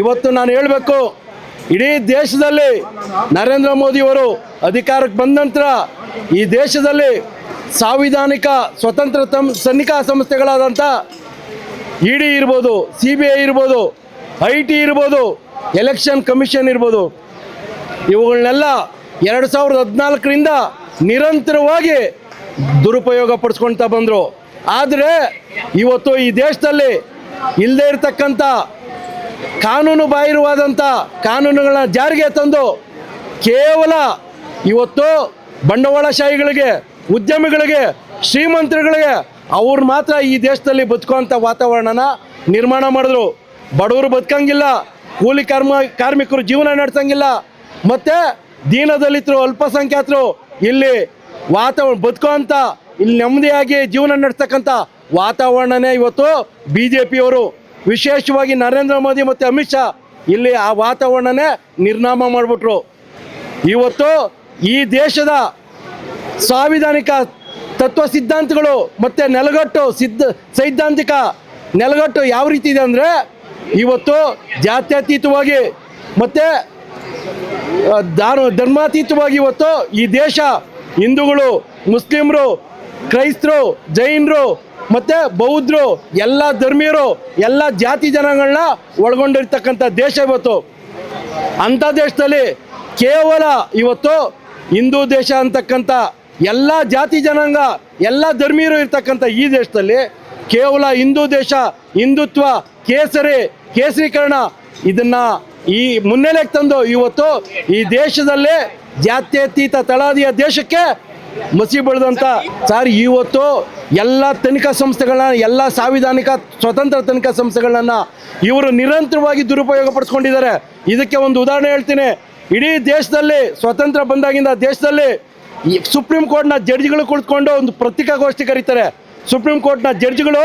ಇವತ್ತು ನಾನು ಹೇಳಬೇಕು, ಇಡೀ ದೇಶದಲ್ಲಿ ನರೇಂದ್ರ ಮೋದಿಯವರು ಅಧಿಕಾರಕ್ಕೆ ಬಂದ ನಂತರ ಈ ದೇಶದಲ್ಲಿ ಸಾಂವಿಧಾನಿಕ ಸ್ವತಂತ್ರ ತಮ್ ಸನ್ನಿಕಾ ಸಂಸ್ಥೆಗಳಾದಂಥ ಇ ಡಿ ಇರ್ಬೋದು, ಸಿ ಬಿ ಐ ಇರ್ಬೋದು, ಐ ಟಿ ಇರ್ಬೋದು, ಎಲೆಕ್ಷನ್ ಕಮಿಷನ್ ಇರ್ಬೋದು, ಇವುಗಳನ್ನೆಲ್ಲ ಎರಡು ಸಾವಿರದ ಹದಿನಾಲ್ಕರಿಂದ ನಿರಂತರವಾಗಿ ದುರುಪಯೋಗ ಪಡಿಸ್ಕೊಳ್ತಾ ಬಂದರು. ಆದರೆ ಇವತ್ತು ಈ ದೇಶದಲ್ಲಿ ಇಲ್ಲದೇ ಇರತಕ್ಕಂಥ ಕಾನೂನು ಬಾಹಿರವಾದಂಥ ಕಾನೂನುಗಳನ್ನ ಜಾರಿಗೆ ತಂದು ಕೇವಲ ಇವತ್ತು ಬಂಡವಾಳಶಾಹಿಗಳಿಗೆ, ಉದ್ಯಮಿಗಳಿಗೆ, ಶ್ರೀಮಂತರುಗಳಿಗೆ ಅವ್ರು ಮಾತ್ರ ಈ ದೇಶದಲ್ಲಿ ಬದುಕುವಂಥ ವಾತಾವರಣನ ನಿರ್ಮಾಣ ಮಾಡಿದ್ರು. ಬಡವರು ಬದುಕಂಗಿಲ್ಲ, ಕೂಲಿ ಕಾರ್ಮ, ಕಾರ್ಮಿಕರು ಜೀವನ ನಡೆಸಂಗಿಲ್ಲ. ಮತ್ತು ದೀನದಲಿತರು, ಅಲ್ಪಸಂಖ್ಯಾತರು ಇಲ್ಲಿ ವಾತಾವರಣ ಬದುಕುವಂಥ ಇಲ್ಲಿ ನೆಮ್ಮದಿಯಾಗಿ ಜೀವನ ನಡೆಸ್ತಕ್ಕಂಥ ವಾತಾವರಣನೇ ಇವತ್ತು ಬಿ ಜೆ ಪಿಯವರು ವಿಶೇಷವಾಗಿ ನರೇಂದ್ರ ಮೋದಿ ಮತ್ತು ಅಮಿತ್ ಶಾ ಇಲ್ಲಿ ಆ ವಾತಾವರಣನೇ ನಿರ್ನಾಮ ಮಾಡಿಬಿಟ್ರು. ಇವತ್ತು ಈ ದೇಶದ ಸಾಂವಿಧಾನಿಕ ತತ್ವ ಸಿದ್ಧಾಂತಗಳು ಮತ್ತು ನೆಲಗಟ್ಟು ಸಿದ್ಧ ಸೈದ್ಧಾಂತಿಕ ನೆಲಗಟ್ಟು ಯಾವ ರೀತಿ ಇದೆ ಅಂದರೆ ಇವತ್ತು ಜಾತ್ಯತೀತವಾಗಿ ಮತ್ತು ದಾನ ಧರ್ಮಾತೀತವಾಗಿ ಇವತ್ತು ಈ ದೇಶ ಹಿಂದೂಗಳು, ಮುಸ್ಲಿಮರು, ಕ್ರೈಸ್ತರು, ಜೈನರು ಮತ್ತು ಬೌದ್ಧರು, ಎಲ್ಲ ಧರ್ಮೀಯರು, ಎಲ್ಲ ಜಾತಿ ಜನಗಳನ್ನ ಒಳಗೊಂಡಿರ್ತಕ್ಕಂಥ ದೇಶ ಇವತ್ತು. ಅಂಥ ದೇಶದಲ್ಲಿ ಕೇವಲ ಇವತ್ತು ಹಿಂದೂ ದೇಶ ಅಂತಕ್ಕಂಥ ಎಲ್ಲ ಜಾತಿ ಜನಾಂಗ, ಎಲ್ಲ ಧರ್ಮೀಯರು ಇರ್ತಕ್ಕಂಥ ಈ ದೇಶದಲ್ಲಿ ಕೇವಲ ಹಿಂದೂ ದೇಶ, ಹಿಂದುತ್ವ, ಕೇಸರಿ, ಕೇಸರೀಕರಣ ಇದನ್ನ ಈ ಮುನ್ನೆಲೆಗೆ ತಂದು ಇವತ್ತು ಈ ದೇಶದಲ್ಲಿ ಜಾತ್ಯತೀತ ತಳಾದಿಯ ದೇಶಕ್ಕೆ ಮಸಿ ಬೆಳೆದಂಥ ಸರ್, ಇವತ್ತು ಎಲ್ಲ ತನಿಖಾ ಸಂಸ್ಥೆಗಳನ್ನ, ಎಲ್ಲ ಸಾಂವಿಧಾನಿಕ ಸ್ವತಂತ್ರ ತನಿಖಾ ಸಂಸ್ಥೆಗಳನ್ನ ಇವರು ನಿರಂತರವಾಗಿ ದುರುಪಯೋಗ ಪಡಿಸ್ಕೊಂಡಿದ್ದಾರೆ ಇದಕ್ಕೆ ಒಂದು ಉದಾಹರಣೆ ಹೇಳ್ತೀನಿ. ಇಡೀ ದೇಶದಲ್ಲಿ ಸ್ವತಂತ್ರ ಬಂದಾಗಿಂದ ದೇಶದಲ್ಲಿ ಸುಪ್ರೀಂ ಕೋರ್ಟ್ನ ಜಡ್ಜ್ಗಳು ಕುಳಿತುಕೊಂಡು ಒಂದು ಪತ್ರಿಕಾಗೋಷ್ಠಿ ಕರೀತಾರೆ. ಸುಪ್ರೀಂ ಕೋರ್ಟ್ನ ಜಡ್ಜ್ಗಳು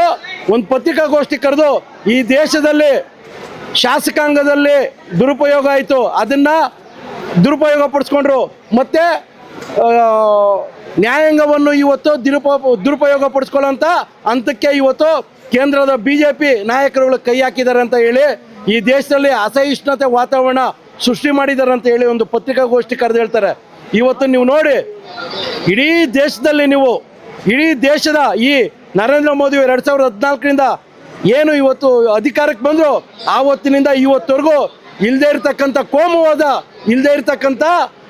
ಒಂದು ಪತ್ರಿಕಾಗೋಷ್ಠಿ ಕರೆದು ಈ ದೇಶದಲ್ಲಿ ಶಾಸಕಾಂಗದಲ್ಲಿ ದುರುಪಯೋಗ ಆಯಿತು. ಅದನ್ನು ದುರುಪಯೋಗ ಪಡಿಸ್ಕೊಂಡ್ರು ಮತ್ತು ನ್ಯಾಯಾಂಗವನ್ನು ಇವತ್ತು ದುರುಪ, ದುರುಪಯೋಗ ಪಡಿಸ್ಕೊಳ್ಳೋಂಥ ಹಂತಕ್ಕೆ ಇವತ್ತು ಕೇಂದ್ರದ ಬಿ ಜೆ ಪಿ ನಾಯಕರುಗಳು ಕೈ ಹಾಕಿದ್ದಾರೆ ಅಂತ ಹೇಳಿ ಈ ದೇಶದಲ್ಲಿ ಅಸಹಿಷ್ಣುತೆ ವಾತಾವರಣ ಸೃಷ್ಟಿ ಮಾಡಿದ್ದಾರೆ ಅಂತ ಹೇಳಿ ಒಂದು ಪತ್ರಿಕಾಗೋಷ್ಠಿ ಕರೆದು ಹೇಳ್ತಾರೆ. ಇವತ್ತು ನೀವು ನೋಡಿ, ಇಡೀ ದೇಶದಲ್ಲಿ ನೀವು, ಇಡೀ ದೇಶದ ಈ ನರೇಂದ್ರ ಮೋದಿ ಎರಡು ಸಾವಿರದ ಹದಿನಾಲ್ಕರಿಂದ ಏನು ಇವತ್ತು ಅಧಿಕಾರಕ್ಕೆ ಬಂದರು, ಆವತ್ತಿನಿಂದ ಇವತ್ತವರೆಗೂ ಇಲ್ಲದೆ ಇರತಕ್ಕಂಥ ಕೋಮುವಾದ ಇಲ್ಲದೆ ಇರತಕ್ಕಂಥ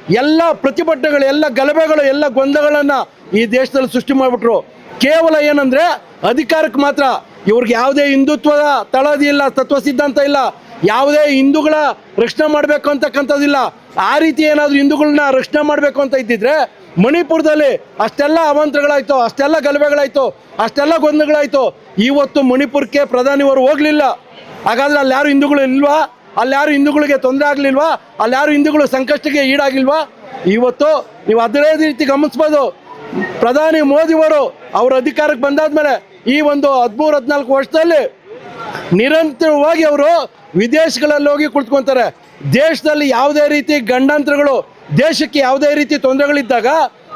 ಎಲ್ಲ ಪ್ರತಿಭಟನೆಗಳು, ಎಲ್ಲ ಗಲಭೆಗಳು, ಎಲ್ಲ ಗೊಂದಗಳನ್ನು ಈ ದೇಶದಲ್ಲಿ ಸೃಷ್ಟಿ ಮಾಡಿಬಿಟ್ರು. ಕೇವಲ ಏನಂದರೆ ಅಧಿಕಾರಕ್ಕೆ ಮಾತ್ರ. ಇವ್ರಿಗೆ ಯಾವುದೇ ಹಿಂದುತ್ವದ ತಳದಿ ಇಲ್ಲ, ತತ್ವ ಸಿದ್ಧಾಂತ ಇಲ್ಲ. ಯಾವುದೇ ಹಿಂದೂಗಳ ರಕ್ಷಣೆ ಮಾಡಬೇಕು ಅಂತಕ್ಕಂಥದ್ದಿಲ್ಲ ಆ ರೀತಿ ಏನಾದರೂ ಹಿಂದೂಗಳನ್ನ ರಕ್ಷಣೆ ಮಾಡಬೇಕು ಅಂತ ಇದ್ದಿದ್ರೆ ಮಣಿಪುರದಲ್ಲಿ ಅಷ್ಟೆಲ್ಲ ಅವಾಂತರಗಳಾಯ್ತು, ಅಷ್ಟೆಲ್ಲ ಗಲಭೆಗಳಾಯ್ತು, ಅಷ್ಟೆಲ್ಲ ಗೊಂದಲಗಳಾಯ್ತು. ಇವತ್ತು ಮಣಿಪುರಕ್ಕೆ ಪ್ರಧಾನಿಯವರು ಹೋಗಲಿಲ್ಲ. ಹಾಗಾದ್ರೆ ಅಲ್ಲಿ ಯಾರು ಹಿಂದೂಗಳು ಇಲ್ವಾ? ಅಲ್ಲಿ ಯಾರು ಹಿಂದೂಗಳಿಗೆ ತೊಂದರೆ ಆಗಲಿಲ್ವಾ? ಅಲ್ಲಾರು ಹಿಂದೂಗಳು ಸಂಕಷ್ಟಕ್ಕೆ ಈಡಾಗಿಲ್ವಾ? ಇವತ್ತು ನೀವು ಅದೇ ರೀತಿ ಗಮನಿಸ್ಬೋದು. ಪ್ರಧಾನಿ ಮೋದಿಯವರು ಅವರ ಅಧಿಕಾರಕ್ಕೆ ಬಂದಾದ್ಮೇಲೆ ಈ ಒಂದು ಹದಿಮೂರು, ಹದಿನಾಲ್ಕು ವರ್ಷದಲ್ಲಿ ನಿರಂತರವಾಗಿ ಅವರು ವಿದೇಶಗಳಲ್ಲಿ ಹೋಗಿ ಕುಳಿತುಕೊಂತಾರೆ. ದೇಶದಲ್ಲಿ ಯಾವುದೇ ರೀತಿ ಗಂಡಾಂತರಗಳು, ದೇಶಕ್ಕೆ ಯಾವುದೇ ರೀತಿ ತೊಂದರೆಗಳಿದ್ದಾಗ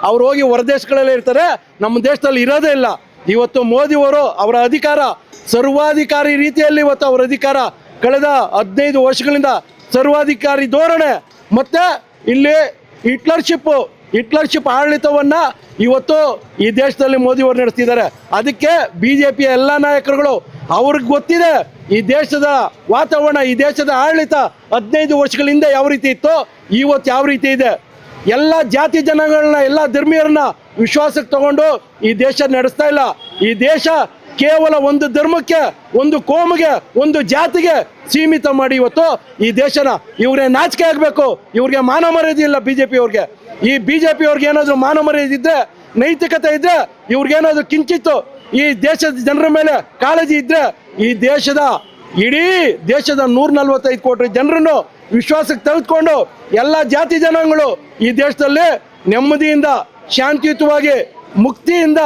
ಅವ್ರು ಹೋಗಿ ಹೊರದೇಶಗಳಲ್ಲೇ ಇರ್ತಾರೆ. ನಮ್ಮ ದೇಶದಲ್ಲಿ ಇರೋದೇ ಇಲ್ಲ. ಇವತ್ತು ಮೋದಿಯವರು ಅವರ ಅಧಿಕಾರ ಸರ್ವಾಧಿಕಾರಿ ರೀತಿಯಲ್ಲಿ ಇವತ್ತು ಅವರ ಅಧಿಕಾರ ಕಳೆದ ಹದಿನೈದು ವರ್ಷಗಳಿಂದ ಸರ್ವಾಧಿಕಾರಿ ಧೋರಣೆ ಮತ್ತು ಇಲ್ಲಿ ಹಿಟ್ಲರ್ಶಿಪ್ಪು ಹಿಟ್ಲರ್ಶಿಪ್ ಆಡಳಿತವನ್ನು ಇವತ್ತು ಈ ದೇಶದಲ್ಲಿ ಮೋದಿಯವರು ನಡೆಸ್ತಿದ್ದಾರೆ. ಅದಕ್ಕೆ ಬಿ ಜೆ ಪಿಯ ಎಲ್ಲ ನಾಯಕರುಗಳು ಅವ್ರಿಗೆ ಗೊತ್ತಿದೆ ಈ ದೇಶದ ವಾತಾವರಣ, ಈ ದೇಶದ ಆಡಳಿತ ಹದಿನೈದು ವರ್ಷಗಳಿಂದ ಯಾವ ರೀತಿ ಇತ್ತು ಇವತ್ತು ಯಾವ ರೀತಿ ಇದೆ. ಎಲ್ಲ ಜಾತಿ ಜನಗಳನ್ನ, ಎಲ್ಲ ಧರ್ಮೀಯರನ್ನ ವಿಶ್ವಾಸಕ್ಕೆ ತಗೊಂಡು ಈ ದೇಶ ನಡೆಸ್ತಾ ಇಲ್ಲ. ಈ ದೇಶ ಕೇವಲ ಒಂದು ಧರ್ಮಕ್ಕೆ, ಒಂದು ಕೋಮಿಗೆ, ಒಂದು ಜಾತಿಗೆ ಸೀಮಿತ ಮಾಡಿ ಇವತ್ತು ಈ ದೇಶನ. ಇವ್ರಿಗೆ ನಾಚಿಕೆ ಆಗಬೇಕು, ಇವ್ರಿಗೆ ಮಾನ ಮರ್ಯಾದೆ ಇಲ್ಲ ಬಿ ಜೆ ಪಿ ಅವ್ರಿಗೆ. ಈ ಬಿ ಜೆ ಪಿ ಅವ್ರಿಗೆ ಏನಾದರೂ ಮಾನ ಮರ್ಯಾದೆ ಇದ್ದರೆ ನೈತಿಕತೆ ಇದ್ದರೆ ಇವ್ರಿಗೇನಾದರೂ ಕಿಂಚಿತ್ತು ಈ ದೇಶದ ಜನರ ಮೇಲೆ ಕಾಳಜಿ ಇದ್ದರೆ ಈ ದೇಶದ ಇಡೀ ದೇಶದ ನೂರ ನಲ್ವತ್ತೈದು ಕೋಟಿ ಜನರನ್ನು ವಿಶ್ವಾಸಕ್ಕೆ ತೆಗೆದುಕೊಂಡು ಎಲ್ಲ ಜಾತಿ ಜನಾಂಗಗಳು ಈ ದೇಶದಲ್ಲಿ ನೆಮ್ಮದಿಯಿಂದ, ಶಾಂತಿಯುತವಾಗಿ, ಮುಕ್ತಿಯಿಂದ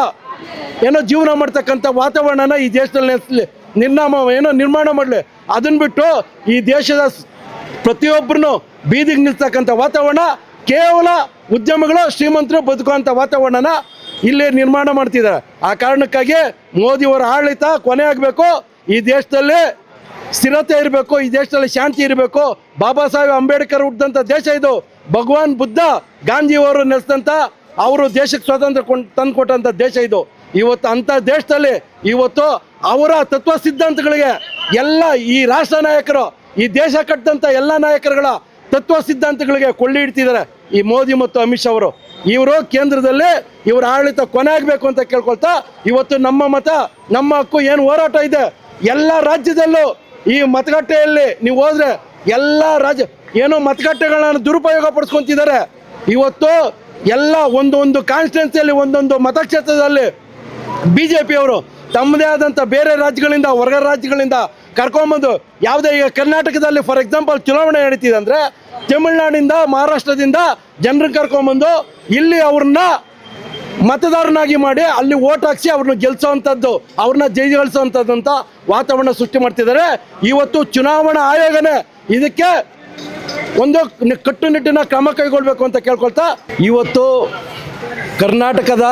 ಏನೋ ಜೀವನ ಮಾಡ್ತಕ್ಕಂಥ ವಾತಾವರಣನ ಈ ದೇಶದಲ್ಲಿ ನೆಲೆಸಲಿ ನಿರ್ನಾಮ ಏನೋ ನಿರ್ಮಾಣ ಮಾಡಲಿ. ಅದನ್ನು ಬಿಟ್ಟು ಈ ದೇಶದ ಪ್ರತಿಯೊಬ್ಬರನ್ನು ಬೀದಿಗೆ ನಿಲ್ತಕ್ಕಂಥ ವಾತಾವರಣ, ಕೇವಲ ಉದ್ಯಮಗಳು ಶ್ರೀಮಂತರು ಬದುಕುವಂಥ ವಾತಾವರಣನ ಇಲ್ಲಿ ನಿರ್ಮಾಣ ಮಾಡ್ತಿದ್ದಾರೆ. ಆ ಕಾರಣಕ್ಕಾಗಿ ಮೋದಿಯವರ ಆಡಳಿತ ಕೊನೆ ಆಗಬೇಕು. ಈ ದೇಶದಲ್ಲಿ ಸ್ಥಿರತೆ ಇರಬೇಕು, ಈ ದೇಶದಲ್ಲಿ ಶಾಂತಿ ಇರಬೇಕು. ಬಾಬಾ ಸಾಹೇಬ್ ಅಂಬೇಡ್ಕರ್ ಹುಟ್ಟಿದಂಥ ದೇಶ ಇದು. ಭಗವಾನ್ ಬುದ್ಧ ಗಾಂಧಿಯವರು ನೆಲೆಸಿದಂಥ ಅವರು ದೇಶಕ್ಕೆ ಸ್ವಾತಂತ್ರ್ಯ ತಂದುಕೊಟ್ಟಂಥ ದೇಶ ಇದು. ಇವತ್ತು ಅಂತ ದೇಶದಲ್ಲಿ ಇವತ್ತು ಅವರ ತತ್ವ ಸಿದ್ಧಾಂತಗಳಿಗೆ ಎಲ್ಲ ಈ ರಾಷ್ಟ್ರ ನಾಯಕರು, ಈ ದೇಶ ಕಟ್ಟಿದಂಥ ಎಲ್ಲ ನಾಯಕರುಗಳ ತತ್ವ ಸಿದ್ಧಾಂತಗಳಿಗೆ ಕೊಳ್ಳಿ ಇಡ್ತಿದ್ದಾರೆ ಈ ಮೋದಿ ಮತ್ತು ಅಮಿತ್ ಶಾ ಅವರು. ಇವರು ಕೇಂದ್ರದಲ್ಲಿ ಇವರ ಆಡಳಿತ ಕೊನೆ ಆಗಬೇಕು ಅಂತ ಕೇಳ್ಕೊಳ್ತಾ ಇವತ್ತು ನಮ್ಮ ಮತ, ನಮ್ಮ ಹಕ್ಕು ಏನು ಹೋರಾಟ ಇದೆ. ಎಲ್ಲ ರಾಜ್ಯದಲ್ಲೂ ಈ ಮತಗಟ್ಟೆಯಲ್ಲಿ ನೀವು ಹೋದ್ರೆ ಎಲ್ಲ ರಾಜ್ಯ, ಏನೋ ಮತಗಟ್ಟೆಗಳನ್ನ ದುರುಪಯೋಗ ಪಡಿಸ್ಕೊಂತಿದ್ದಾರೆ. ಇವತ್ತು ಎಲ್ಲ ಒಂದೊಂದು ಕಾನ್ಸ್ಟಿಟ್ಯೂನ್ಸಿಯಲ್ಲಿ ಒಂದೊಂದು ಮತಕ್ಷೇತ್ರದಲ್ಲಿ ಬಿ ಜೆ ಪಿಯವರು ತಮ್ಮದೇ ಆದಂಥ ಬೇರೆ ರಾಜ್ಯಗಳಿಂದ ಹೊರಗ ರಾಜ್ಯಗಳಿಂದ ಕರ್ಕೊಂಬಂದು ಯಾವುದೇ ಈಗ ಕರ್ನಾಟಕದಲ್ಲಿ ಫಾರ್ ಎಕ್ಸಾಂಪಲ್ ಚುನಾವಣೆ ನಡೀತಿದೆ ಅಂದರೆ ತಮಿಳ್ನಾಡಿಂದ, ಮಹಾರಾಷ್ಟ್ರದಿಂದ ಜನರು ಕರ್ಕೊಂಬಂದು ಇಲ್ಲಿ ಅವ್ರನ್ನ ಮತದಾರನಾಗಿ ಮಾಡಿ ಅಲ್ಲಿ ಓಟ್ ಹಾಕ್ಸಿ ಅವ್ರನ್ನ ಗೆಲ್ಸೋವಂಥದ್ದು, ಅವ್ರನ್ನ ಜೈಗಳಿಸೋವಂಥದ್ದು ಅಂತ ವಾತಾವರಣ ಸೃಷ್ಟಿ ಮಾಡ್ತಿದ್ದಾರೆ. ಇವತ್ತು ಚುನಾವಣಾ ಆಯೋಗನೇ ಇದಕ್ಕೆ ಒಂದು ಕಟ್ಟುನಿಟ್ಟಿನ ಕ್ರಮ ಕೈಗೊಳ್ಬೇಕು ಅಂತ ಕೇಳ್ಕೊಳ್ತಾ ಇವತ್ತು ಕರ್ನಾಟಕದ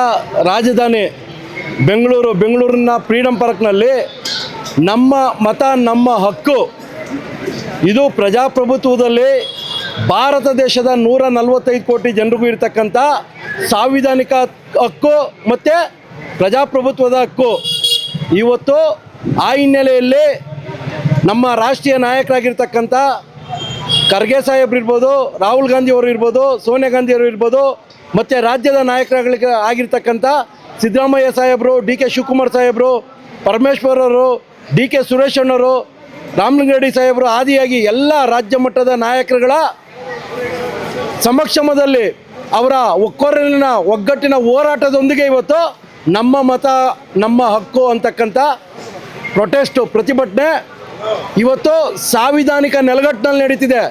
ರಾಜಧಾನಿ ಬೆಂಗಳೂರು, ಬೆಂಗಳೂರಿನ ಫ್ರೀಡಂ ಪಾರ್ಕ್ನಲ್ಲಿ ನಮ್ಮ ಮತ, ನಮ್ಮ ಹಕ್ಕು, ಇದು ಪ್ರಜಾಪ್ರಭುತ್ವದಲ್ಲಿ ಭಾರತ ದೇಶದ ನೂರ ನಲವತ್ತೈದು ಕೋಟಿ ಜನರಿಗೂ ಇರತಕ್ಕಂಥ ಸಾಂವಿಧಾನಿಕ ಹಕ್ಕು ಮತ್ತು ಪ್ರಜಾಪ್ರಭುತ್ವದ ಹಕ್ಕು. ಇವತ್ತು ಆ ಹಿನ್ನೆಲೆಯಲ್ಲಿ ನಮ್ಮ ರಾಷ್ಟ್ರೀಯ ನಾಯಕರಾಗಿರ್ತಕ್ಕಂಥ ಖರ್ಗೆ ಸಾಹೇಬ್ರು ಇರ್ಬೋದು, ರಾಹುಲ್ ಗಾಂಧಿ ಅವರು ಇರ್ಬೋದು, ಸೋನಿಯಾ ಗಾಂಧಿ ಅವರು ಇರ್ಬೋದು, ಮತ್ತು ರಾಜ್ಯದ ನಾಯಕರುಗಳಿಗೆ ಆಗಿರ್ತಕ್ಕಂಥ ಸಿದ್ದರಾಮಯ್ಯ ಸಾಹೇಬರು, ಡಿ ಕೆ ಶಿವಕುಮಾರ್ ಸಾಹೇಬರು, ಪರಮೇಶ್ವರ್ ಅವರು, ಡಿ ಕೆ ಸುರೇಶ್ ಅಣ್ಣವರು ರಾಮಲಿಂಗರೆಡ್ಡಿ ಸಾಹೇಬರು ಆದಿಯಾಗಿ ಎಲ್ಲ ರಾಜ್ಯ ಮಟ್ಟದ ನಾಯಕರುಗಳ ಸಮಕ್ಷಮದಲ್ಲಿ ಅವರ ಒಕ್ಕೊರಲಿನ ಒಗ್ಗಟ್ಟಿನ ಹೋರಾಟದೊಂದಿಗೆ ಇವತ್ತು ನಮ್ಮ ಮತ, ನಮ್ಮ ಹಕ್ಕು ಅಂತಕ್ಕಂಥ ಪ್ರೊಟೆಸ್ಟು ಪ್ರತಿಭಟನೆ ಇವತ್ತು ಸಾಂವಿಧಾನಿಕ ನೆಲಗಟ್ಟಿನಲ್ಲಿ ನಡೀತಿದೆ.